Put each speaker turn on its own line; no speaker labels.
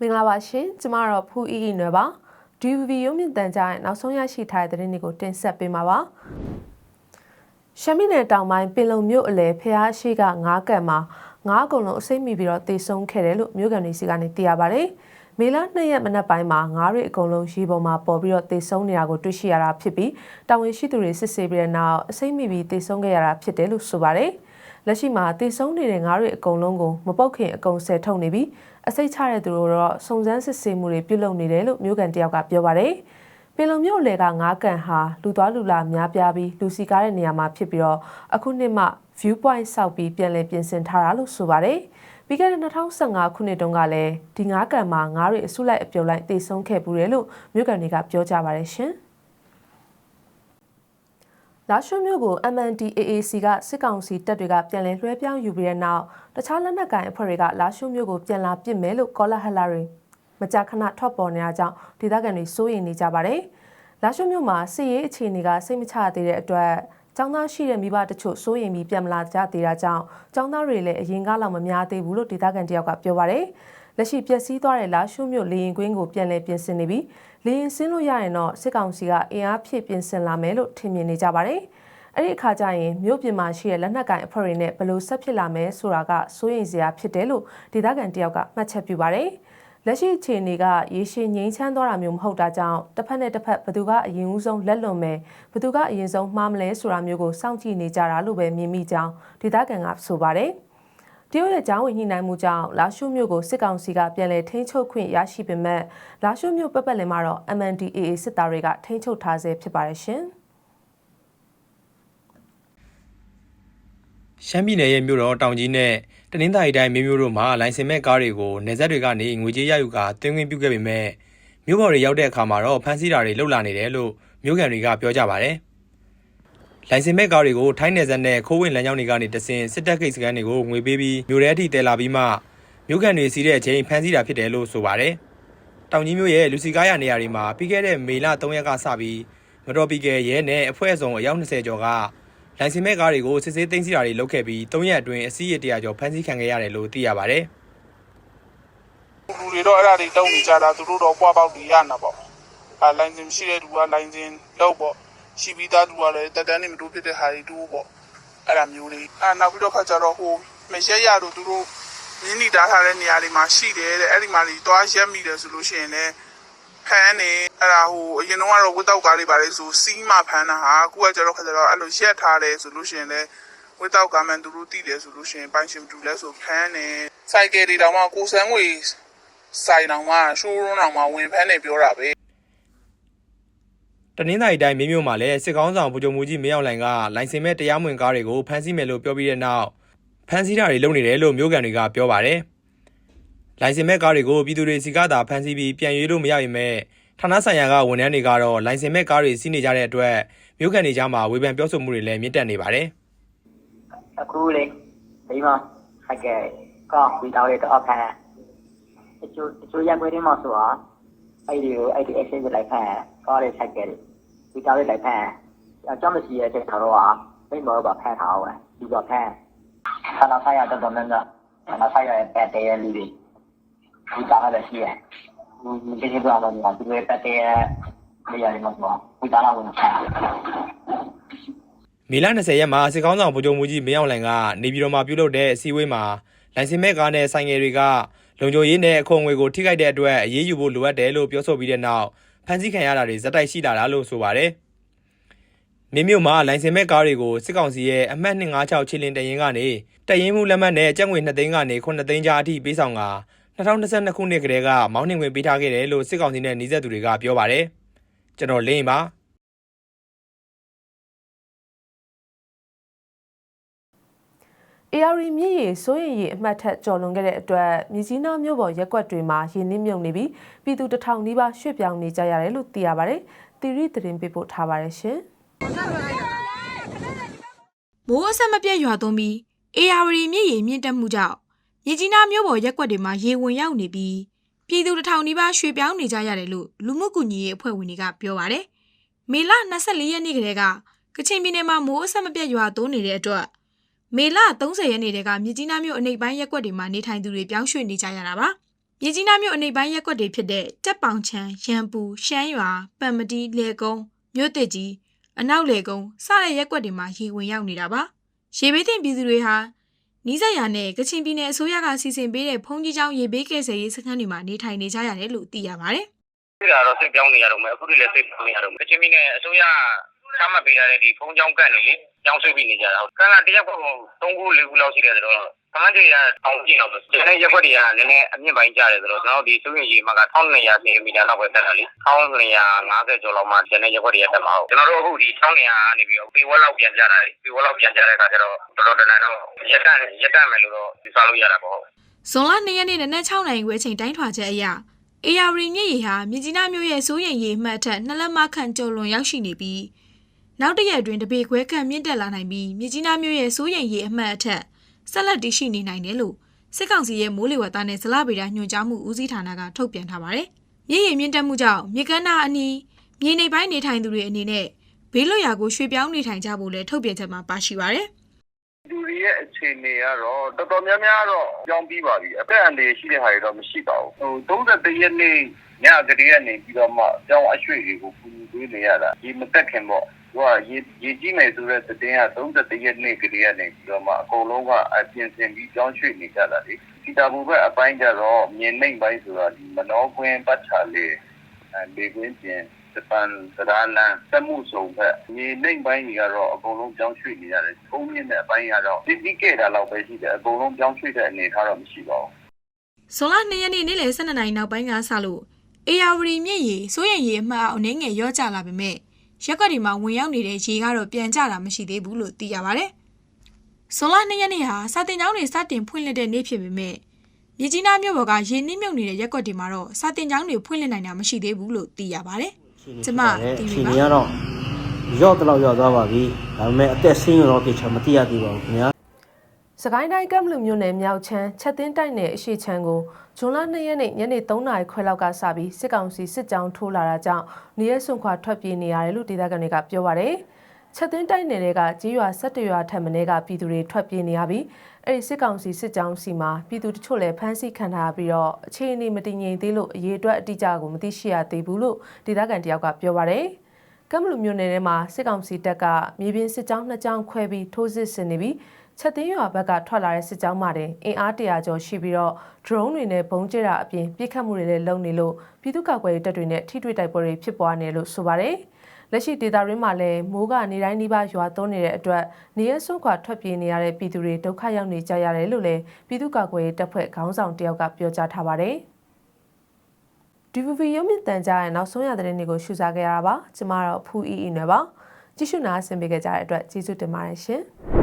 မင်္ဂလာပါရှင်ကျမတော့ဖူးအီအီနွယ်ပါ DVB ရုပ်မြင့်တန်ကြားရဲ့နောက်ဆုံးရရှိထားတဲ့သတင်းတွေကိုတင်ဆက်ပေးမှာပါရှမ်းပြည်နယ်တောင်ပိုင်းပင်လုံမြို့အလယ်ဖျားရှိကငါးကန်မှာငါးအကုန်လုံးအစိမ့်မိပြီးတော့တေဆုံးခဲ့တယ်လို့မြို့ကန်တွေစီကနေသိရပါတယ်မေလ2ရက်မနက်ပိုင်းမှာငါးတွေအကုန်လုံးရေပေါ်မှာပေါ်ပြီးတော့တေဆုံးနေတာကိုတွေ့ရှိရတာဖြစ်ပြီးတာဝန်ရှိသူတွေစစ်ဆေးပြီးတဲ့နောက်အစိမ့်မိပြီးတေဆုံးခဲ့ရတာဖြစ်တယ်လို့ဆိုပါတယ် လက်ရှိမှာတေဆုံးနေတဲ့ငါးတွေအကုန်လုံးကိုမပုတ်ခင်အကုန်ဆယ်ထုတ်နေပြီးအစိတ်ချတဲ့သူတို့တော့စုံစမ်းစစ်ဆေးမှုတွေပြုလုပ်နေတယ်လို့မြို့ကန်တယောက်ကပြောပါတယ်ပင်လုံမြို့လေကငါးကန်ဟာလူသွားလူလာများပြားပြီးလူစီကားတဲ့နေရာမှာဖြစ်ပြီးတော့အခုနှစ်မှ view point စောက်ပြီးပြန်လည်ပြင်ဆင်ထားတာလို့ဆိုပါတယ်ပြီးခဲ့တဲ့2015ခုနှစ်တုန်းကလည်းဒီငါးကန်မှာငါးတွေအစုလိုက်အပြုံလိုက်တေဆုံးခဲ့ပူတယ်လို့မြို့ကန်တွေကပြောကြပါတယ်ရှင် လာရှုမြို့ကို MNDAAC ကစစ်ကောင်စီတပ်တွေကပြန်လည်လွှဲပြောင်းယူပြီးတဲ့နောက်တခြားလက်နက်ကိုင်အဖွဲ့တွေကလာရှုမြို့ကိုပြန်လာပစ်မယ်လို့ကောလာဟလာတွေမကြာခဏထွက်ပေါ်နေတာကြောင့်ဒေသခံတွေစိုးရိမ်နေကြပါတယ်။လာရှုမြို့မှာစစ်ရေးအခြေအနေကစိတ်မချသေးတဲ့အတွက်ကျောင်းသားရှိတဲ့မိဘတချို့စိုးရိမ်ပြီးပြန်မလာကြသေးတာကြောင့်ကျောင်းသားတွေလည်းအရင်ကလောက်မများသေးဘူးလို့ဒေသခံတယောက်ကပြောပါတယ်။ လက်ရှိပျက်စီးသွားတဲ့လာရှုမြို့လေရင်ကွင်းကိုပြန်လည်ပြင်ဆင်နေပြီးလေရင်ဆင်းလို့ရရင်တော့စစ်ကောင်စီကအင်အားဖြည့်ပြင်ဆင်လာမယ်လို့ထင်မြင်နေကြပါတယ်။အဲ့ဒီအခါကျရင်မြို့ပြင်မှာရှိတဲ့လက်နက်ကင်အဖွဲ့တွေနဲ့ဘယ်လိုဆက်ဖြစ်လာမယ်ဆိုတာကစိုးရိမ်စရာဖြစ်တယ်လို့ဒေသခံတယောက်ကမှတ်ချက်ပြုပါတယ်။လက်ရှိအခြေအနေကရေရှည်ငြိမ်းချမ်းသွားတာမျိုးမဟုတ်တာကြောင့်တစ်ဖက်နဲ့တစ်ဖက်ဘသူကအရင်ဦးဆုံးလက်လွန်မယ်ဘသူကအရင်ဆုံးမှားမလဲဆိုတာမျိုးကိုစောင့်ကြည့်နေကြတာလို့ပဲမြင်မိကြောင်းဒေသခံကဆိုပါတယ်။ တရုတ်ရဲ့ကြောင်းဝင်ညှိနှိုင်းမှုကြောင့်လာရှုမြို့ကိုစစ်ကောင်စီကပြန်လည်ထိန်းချုပ်ခွင့်ရရှိပေမဲ့လာရှုမြို့ပတ်ပတ်လည်မှာတော့ MNDAA စစ်သားတွေကထိန်းချုပ်ထားဆဲဖြစ်ပါတယ်ရှင်။
ရှမ်းပြည်နယ်ရဲ့မြို့တော်တောင်ကြီးနဲ့တနင်္သာရီတိုင်းမြို့မြို့တို့မှာလိုင်စင်မဲ့ကားတွေကိုနေဆက်တွေကနေငွေကြေးရယူကာတင်းခွင့်ပြုခဲ့ပေမဲ့မြို့ပေါ်တွေရောက်တဲ့အခါမှာတော့ဖမ်းဆီးတာတွေလှုပ်လာနေတယ်လို့မြို့ကန်တွေကပြောကြပါတယ်။ လိုင်စင်မဲ့ကားတွေကိုထိုင်းနယ်စပ်နဲ့ခိုးဝင်လမ်းကြောင်းတွေကနေတဆင်စစ်တပ်ကိတ်စခန်းတွေကိုငွေပေးပြီးမြို့ထဲအထိတည်လာပြီးမှမြို့ကန်တွေစီးတဲ့အချိန်ဖမ်းဆီးတာဖြစ်တယ်လို့ဆိုပါတယ်။တောင်ကြီးမြို့ရဲ့လူစီကားရနေရာတွေမှာပြီးခဲ့တဲ့မေလ3ရက်ကစပြီးမတော်ပီကယ်ရဲနဲ့အဖွဲ့အစုံအယောက်20ကျော်ကလိုင်စင်မဲ့ကားတွေကိုစစ်ဆေးသိမ်းဆည်းတာတွေလုပ်ခဲ့ပြီး၃ရက်အတွင်းအစည်းအတရာကျော်ဖမ်းဆီးခံခဲ့ရတယ်လို့သိရပါတယ်
လူတွေတော့အဲ့ဒါတွေတုံးနေကြတာသူတို့တော့ပွားပေါက်တွေရနာပေါ့အဲလိုင်းစင်ရှိတဲ့လူကလိုင်းစင်လောက်ပေါ့ ရှိပြီးသားလူကလည်းတက်တန်းနေမတူဖြစ်တဲ့ဟာတွေတူပေါ့အဲ့ဒါမျိုးလေးအဲနောက်ပြီးတော့ခါကြတော့ဟိုမရက်ရတို့သူတို့မြင်းနီတားထားတဲ့နေရာတွေမှာရှိတယ်တဲ့အဲ့ဒီမှာတွေသွားရက်မိတယ်ဆိုလို့ရှိရင်လည်းဖမ်းနေအဲ့ဒါဟိုအရင်တော့ကတော့ဝတ်တောက်ကားလေးပါလေဆိုစီးမှဖမ်းတာဟာအခုကကြတော့ခါကြတော့အဲ့လိုရက်ထားတယ်ဆိုလို့ရှိရင်လည်းဝတ်တောက်ကားမှန်သူတို့တည်တယ်ဆိုလို့ရှိရင်ပိုင်းရှင်တူလဲဆိုဖမ်းနေစိုက်ကယ်တွေတောင်မှကိုစန်းငွေဆိုင်တောင်မှရှိုးရုံးတောင်မှဝင်ဖမ်းနေပြောတာပဲ။
တနင်္သာရီတိုင်းမြို့မြို့မှာလည်းစစ်ကောင်းဆောင်ဗိုလ်ချုပ်မူကြီးမင်းအောင်လှိုင်ကလိုင်စင်မဲ့တရားမဝင်ကားတွေကိုဖမ်းဆီးမယ်လို့ပြောပြီးတဲ့နောက်ဖမ်းဆီးတာတွေလုပ်နေတယ်လို့မြို့ကန်တွေကပြောပါတယ်။လိုင်စင်မဲ့ကားတွေကိုပြည်သူတွေစီကသာဖမ်းဆီးပြီးပြန်ရွေးလို့မရပေမဲ့ဌာနဆိုင်ရာကဝန်ထမ်းတွေကတော့လိုင်စင်မဲ့ကားတွေစီးနေကြတဲ့အတွက်မြို့ကန်တွေကြားမှာဝေဖန်ပြောဆိုမှုတွေလည်းမြင့်တက်နေပါတယ်။
အခုလေဒီမှာဟကဲကောင်းပြီးတော့လေတော့ဖန်အကျိုးအကျိုးရက်ွေးတွေမှာဆိုတော့အဲ့ဒီကိုအဲ့ဒီ exchange လိုက်ဖန်ကောင်းတဲ့ဆိုင်ကဲပြီးတော့ လေလိုက်ဖန်အကြောင်းမရှိရဲ့တဲ့တော့ဟာမိမောကဖန်ထားအောင်ဒီကဖန်ခဏဆိုင်ရတော့တော့လည်းခဏဆိုင်ရတဲ့တဲ့လူတွေဒီကလည်းရှိရဲ့ဒီဒီကတော့တော့ဒီပဲတဲ့နေရာတွေမှာဆိုဒီကလာဝင်ဖန်
မေလ20ရက်မှာစစ်ကောင်းဆောင်ဗိုလ်ချုပ်မူကြီးမင်းအောင်လှိုင်ကနေပြည်တော်မှာပြုလုပ်တဲ့အစည်းအဝေးမှာလိုင်စင်မဲ့ကားနဲ့ဆိုင်ငယ်တွေကလုံခြုံရေးနဲ့အခွန်ငွေကိုထိခိုက်တဲ့အတွက်အရေးယူဖို့လိုအပ်တယ်လို့ပြောဆိုပြီးတဲ့နောက် ဖမ်းဆီးခံရတာတွေဇက်တိုက်ရှိလာတာလို့ဆိုပါတယ်။မင်းမြို့မှာလိုင်စင်မဲ့ကားတွေကိုစစ်ကောင်စီရဲ့အမှတ်256ချီလင်တရင်ကနေတရင်မှုလက်မှတ်နဲ့ကျပ်ငွေ2သိန်းကနေ9သိန်းကြားအထိပေးဆောင်က2022ခုနှစ်ကတည်းကမောင်းနှင်ဝင်ပေးထားခဲ့တယ်လို့စစ်ကောင်စီနဲ့နှီးဆက်သူတွေကပြောပါတယ်။ကျွန်တော်လင်းပါ
AR မြစ်ရေစိုးရင်ရေအမှတ်ထက်ကျော်လွန်ခဲ့တဲ့အတွက်မြကြီးနားမြို့ပေါ်ရက်ကွက်တွေမှာရေနစ်မြုပ်နေပြီးပြည်သူတထောင်နီးပါးရွှေ့ပြောင်းနေကြရတယ်လို့သိရပါတယ်။တီရီသတင်းပေးပို့ထားပါတယ်ရှင်။
မိုးအဆက်မပြတ်ရွာသွန်းပြီးအေယာဝတီမြစ်ရေမြင့်တက်မှုကြောင့်မြစ်ကြီးနားမြို့ပေါ်ရက်ကွက်တွေမှာရေဝင်ရောက်နေပြီးပြည်သူတစ်ထောင်နီးပါးရွှေ့ပြောင်းနေကြရတယ်လို့လူမှုကူညီရေးအဖွဲ့ဝင်တွေကပြောပါတယ်။မေလ24ရက်နေ့ကတည်းကကချင်ပြည်နယ်မှာမိုးအဆက်မပြတ်ရွာသွန်းနေတဲ့အတွက် မေလ30ရက်နေ့တည်းကမြစ်ကြီးနားမြို့အနိပ်ပိုင်းရက်ကွက်တွေမှာနေထိုင်သူတွေပြောင်းရွှေ့နေကြရတာပါမြစ်ကြီးနားမြို့အနိပ်ပိုင်းရက်ကွက်တွေဖြစ်တဲ့တက်ပောင်ချံရန်ပူရှမ်းရွာပံမတီလေကုန်းမြို့တစ်ကြီးအနောက်လေကုန်းစတဲ့ရက်ကွက်တွေမှာရေဝင်ရောက်နေတာပါရေဘေးသင့်ပြည်သူတွေဟာနီးစပ်ရာနဲ့ကချင်ပြည်နယ်အစိုးရကစီစဉ်ပေးတဲ့ဖုန်ကြီးကျောင်းရေဘေးကယ်ဆယ်ရေးစခန်းတွေမှာနေထိုင်နေကြရတယ်လို့သိရပါတယ်
ဒီကတော့စိတ်ပြောင်းနေရတော့မယ်အခုဒီလည်းစိတ်ပြောင်းနေရတော့မယ်ကချင်ပြည်နယ်အစိုးရချမှတ်ပေးထားတဲ့ဒီဖုံးကြောင်းကတ်နေလေ ကြောင်းဆွေးပြီးနေကြတာဟုတ်ကဲ့လားတရက်ကော3ခု4ခုလောက်ရှိတယ်ဆိုတော့ကမန်းတွေကတောင်းကြည့်တော့ကျန်တဲ့ရက်ွက်တွေကလည်းနည်းနည်းအမြင့်ပိုင်းကျတယ်ဆိုတော့ကျွန်တော်ဒီစိုးရင်ရေမှာက1200စီမီတာလောက်ပဲတက်တာလေ1250ကျော်လောက်မှကျန်တဲ့ရက်ွက်တွေကတက်မှာဟုတ်ကျွန်တော်တို့အခုဒီ1200ကနေပြီးတော့ပေဝက်လောက်ပြန်ကြတာလေပေဝက်လောက်ပြန်ကြတဲ့အခါကျတော့တော်တော်တန်တန်တော့ရက်တန်ရက်တန်မယ်လို့တော့ဒီစားလို့ရတာပေါ့
ဇွန်လ2ရက်နေ့နနက်6နိုင်ခွဲချိန်တိုင်းထွာချက်အရအေယာရီမြစ်ရေဟာမြစ်ကြီးနားမြို့ရဲ့စိုးရိမ်ရေအမှတ်အထက်နှစ်လက်မခန့်ကျော်လွန်ရောက်ရှိနေပြီး နောက်တစ်ရက်အတွင်းတပေခွဲခန့်မြင့်တက်လာနိုင်ပြီးမြစ်ကြီးနားမြို့ရဲ့စိုးရိမ်ရေအမှတ်အထက်ဆက်လက်တည်ရှိနေနိုင်တယ်လို့စစ်ကောင်စီရဲ့မိုးလေဝသနဲ့ဇလဗေဒညွှန်ကြားမှုဦးစီးဌာနကထုတ်ပြန်ထားပါတယ်။မြစ်ရေမြင့်တက်မှုကြောင့်မြစ်ကမ်းနားအနီးမြေနေပိုင်းနေထိုင်သူတွေအနေနဲ့ဘေးလွတ်ရာကိုရွှေ့ပြောင်းနေထိုင်ကြဖို့လည်းထုတ်ပြန်ချက်မှာပါရှိပါတယ်။
လူတွေရဲ့အခြေအနေကတော့တော်တော်များများတော့ကြောင်းပြီးပါပြီအသက်အန္တရာယ်ရှိတဲ့ဟာတွေတော့မရှိပါဘူးဟို31ရက်နေ့ညကလေးကနေပြီးတော့မှကြောင်းအရွှေ့တွေကိုပူပေးနေရတာဒီမသက်ခင်ပေါ့ သူကရေရေကြီးမယ်ဆိုတဲ့သတင်းက31ရက်နေ့ကလေးကနေပြီးတော့မှအကုန်လုံးကအပြင်ဆင်ပြီးကြောင်းရွှေ့နေကြတာလေဒီတာဘူဘက်အပိုင်းကျတော့မြင်နှိမ့်ပိုင်းဆိုတာဒီမနောကွင်းပတ်ချာလေးအဲလေကွင်းပြင်စပန်သရလန်စမှုစုံဘက်မြေနှိမ့်ပိုင်းကြီးကတော့အကုန်လုံးကြောင်းရွှေ့နေရတယ်။ပုံမြင့်တဲ့အပိုင်းကတော့တိတိကျတာလောက်ပဲရှိတယ်။အကုန်လုံးကြောင်းရွှေ့တဲ့အနေအထားတော့မရှိပါဘူး။
ဇွန်လ2ရက်နေ့နေ့လယ်12နာရီနောက်ပိုင်းကစလို့အေယာဝတီမြစ်ရေစိုးရိမ်ရေအမှတ်အနည်းငယ်ရော့ကျလာပေမဲ့ ရက်ကွက်ဒီမှာဝင်ရောက်နေတဲ့ရေကတော့ပြန်ကျတာမရှိသေးဘူးလို့သိရပါဗျ။ဇွန်လ2ရက်နေ့ဟာစာတင်ကျောင်းတွေစတင်ဖွင့်လှစ်တဲ့နေ့ဖြစ်ပေမဲ့မြစ်ကြီးနားမြို့ပေါ်ကရေနှိမ့်မြုပ်နေတဲ့ရက်ကွက်ဒီမှာတော့စာတင်ကျောင်းတွေဖွင့်လှစ်နိုင်တာမရှိသေးဘူးလို့သိရပါဗျ။ကျမ
ဒီ
တီဗီ
ချိန်
ပါ
ကြီးကတော့ရော့တော့ရောက်သွားပါပြီဒါပေမဲ့အသက်ဆင်းရောတေချာမတိရသေးပါဘူးခင်ဗျာ
စကိုင်းတိုင်းကမ်ဘလူမြို့နယ်မြောက်ချမ်းချက်တင်းတိုက်နယ်အရှိချမ်းကို ဇွန်လ2ရက်နေ့ညနေ3နာရီခွဲလောက်ကစပြီးစစ်ကောင်စီစစ်ကြောင်းထိုးလာတာကြောင့်နေရဲစွန့်ခွာထွက်ပြေးနေရတယ်လို့ဒေသခံတွေကပြောပါရယ်ချက်တင်းတိုက်နယ်တွေကကြေးရွာ17ရွာထပ်မင်းကပြည်သူတွေထွက်ပြေးနေရပြီးအဲ့ဒီစစ်ကောင်စီစစ်ကြောင်းစီမှာပြည်သူတချို့လည်းဖမ်းဆီးခံထားပြီးတော့အခြေအနေမတည်ငြိမ်သေးလို့အရေးအတွက်အတိအကျကိုမသိရှိရသေးဘူးလို့ဒေသခံတယောက်ကပြောပါရယ်ကမ်ဘလူမြို့နယ်ထဲမှာစစ်ကောင်စီတပ်ကမြေပြင်စစ်ကြောင်းနှစ်ကြောင်းခွဲပြီးထိုးစစ်ဆင်နေပြီး ချက်သိန်းရွာဘက်ကထွက်လာတဲ့စစ်ကြောင်းမှတဲ့အင်အားတရာကျော်ရှိပြီးတော့ drone တွေနဲ့ဘုံကျဲတာအပြင်ပြစ်ခတ်မှုတွေလည်းလုပ်နေလို့ပြည်သူ့ကာကွယ်ရေးတပ်တွေနဲ့ထိတွေ့တိုက်ပွဲတွေဖြစ်ပွားနေလို့ဆိုပါတယ်။လက်ရှိဒေတာရင်းမှာလည်းမိုးကနေတိုင်းနှိပါရွာသွန်းနေတဲ့အတွက်နေရဆွန့်ခွာထွက်ပြေးနေရတဲ့ပြည်သူတွေဒုက္ခရောက်နေကြရတယ်လို့လည်းပြည်သူ့ကာကွယ်ရေးတပ်ဖွဲ့ခေါင်းဆောင်တယောက်ကပြောကြားထားပါတယ်။ DVB ရုံးမြင့်တန်ကြားရဲ့နောက်ဆုံးရသတင်းတွေကိုရှုစားခဲ့ရတာပါ။ကျမတော့ဖူးအီအီနယ်ပါ။ကြည့်ရှုနာဆင်ပေးကြတဲ့အတွက်ကျေးဇူးတင်ပါတယ်ရှင်။